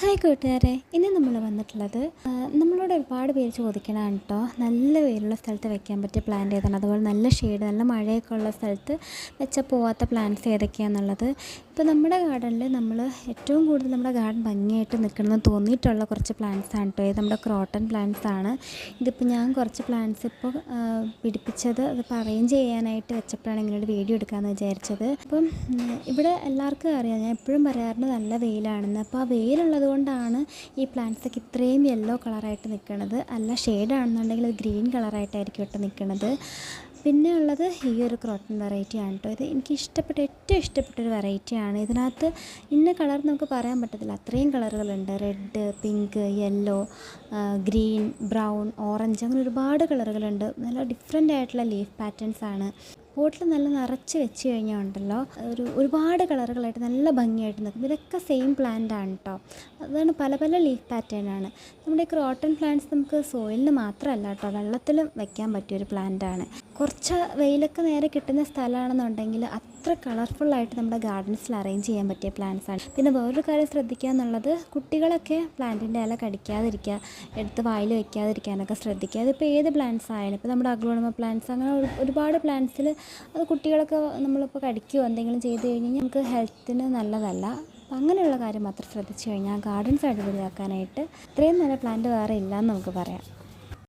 Hi കൂട്ടുകാരെ ഇന്ന് നമ്മൾ വന്നിട്ടുള്ളത് നമ്മളോട് ഒരുപാട് പേര് ചോദിക്കണതാണ് കേട്ടോ നല്ല വെയിലുള്ള സ്ഥലത്ത് വെക്കാൻ പറ്റിയ പ്ലാന്റ് ഏതാണ്? അതുപോലെ നല്ല ഷെയ്ഡ് നല്ല മഴയൊക്കെ ഉള്ള സ്ഥലത്ത് വെച്ചാൽ പോവാത്ത പ്ലാന്റ്സ് ഏതൊക്കെയാണെന്നുള്ളത് ഇപ്പോൾ നമ്മുടെ ഗാർഡനിൽ നമ്മൾ ഏറ്റവും കൂടുതൽ നമ്മുടെ ഗാർഡൻ ഭംഗിയായിട്ട് നിൽക്കണമെന്ന് തോന്നിയിട്ടുള്ള കുറച്ച് പ്ലാന്റ്സ് ആണ് കേട്ടോ. നമ്മുടെ ക്രോട്ടൺ പ്ലാന്റ്സ് ആണ്. ഇതിപ്പോൾ ഞാൻ കുറച്ച് പ്ലാന്റ്സ് ഇപ്പോൾ പിടിപ്പിച്ചത് അതിപ്പോൾ അറേഞ്ച് ചെയ്യാനായിട്ട് വെച്ചപ്പോഴാണ് ഇങ്ങനെ ഒരു വീഡിയോ എടുക്കാമെന്ന് വിചാരിച്ചത്. അപ്പം ഇവിടെ എല്ലാവർക്കും അറിയാം ഞാൻ എപ്പോഴും പറയാറുണ്ട് നല്ല വെയിലാണെന്ന്. അപ്പോൾ ആ വെയിലുള്ളത് കൊണ്ടാണ് ഈ പ്ലാന്റ്സ് ഒക്കെ ഇത്രയും യെല്ലോ കളറായിട്ട് നിൽക്കുന്നത് അല്ല ഷെയ്ഡാണെന്നുണ്ടെങ്കിൽ അത് ഗ്രീൻ കളറായിട്ടായിരിക്കും കേട്ടോ നിൽക്കുന്നത് പിന്നെ ഉള്ളത് ഈ ഒരു ക്രോട്ടൺ വെറൈറ്റി ആണ് കേട്ടോ ഇത് എനിക്ക് ഇഷ്ടപ്പെട്ട ഏറ്റവും ഇഷ്ടപ്പെട്ട ഒരു വെറൈറ്റിയാണ് ഇതിനകത്ത് ഇന്ന കളർ നമുക്ക് പറയാൻ പറ്റത്തില്ല. അത്രയും കളറുകളുണ്ട് red pink yellow green brown orange അങ്ങനെ ഒരുപാട് കളറുകളുണ്ട് നല്ല ഡിഫറെന്റ് ആയിട്ടുള്ള ലീഫ് പാറ്റേൺസ് ആണ്. പോട്ടിൽ നല്ല നിറച്ച് വെച്ച് കഴിഞ്ഞാൽ ഉണ്ടല്ലോ. ഒരു ഒരുപാട് കളറുകളായിട്ട് നല്ല ഭംഗിയായിട്ട് നിൽക്കും. ഇതൊക്കെ സെയിം പ്ലാന്റ് ആണ് കേട്ടോ അതാണ് പല പല ലീഫ് പാറ്റേൺ ആണ്. നമ്മുടെ ഈ ക്രോട്ടൺ പ്ലാന്റ്സ് നമുക്ക് സോയിലിന് മാത്രമല്ല കേട്ടോ വെള്ളത്തിലും വെക്കാൻ പറ്റിയൊരു പ്ലാന്റ് ആണ്. കുറച്ച് വെയിലൊക്കെ നേരെ കിട്ടുന്ന സ്ഥലമാണെന്നുണ്ടെങ്കിൽ അത്ര കളർഫുള്ളായിട്ട് നമ്മുടെ ഗാർഡൻസിൽ അറേഞ്ച് ചെയ്യാൻ പറ്റിയ പ്ലാന്റ്സ് ആണ് പിന്നെ വേറൊരു കാര്യം ശ്രദ്ധിക്കുക എന്നുള്ളത് കുട്ടികളൊക്കെ പ്ലാന്റിന്റെ ഇല കടിക്കാതിരിക്കുക എടുത്ത് വായിൽ വെക്കാതിരിക്കാനൊക്കെ ശ്രദ്ധിക്കുക. അതിപ്പോൾ ഏത് പ്ലാന്റ്സ് ആയാലും ഇപ്പോൾ നമ്മുടെ അഗ്ലോണമ പ്ലാന്റ്സ് അങ്ങനെ ഒരു- ഒരുപാട് പ്ലാന്റ്സിൽ അത് കുട്ടികളൊക്കെ നമ്മളിപ്പോൾ കടിക്കുകയോ എന്തെങ്കിലും ചെയ്ത് കഴിഞ്ഞാൽ നമുക്ക് ഹെൽത്തിന് നല്ലതല്ല. അപ്പം അങ്ങനെയുള്ള കാര്യം മാത്രം ശ്രദ്ധിച്ചു കഴിഞ്ഞാൽ ഗാർഡൻസ് അടിപൊളിയാക്കാനായിട്ട് ഇത്രയും നല്ല പ്ലാന്റ് വേറെ ഇല്ലയെന്ന് നമുക്ക് പറയാം.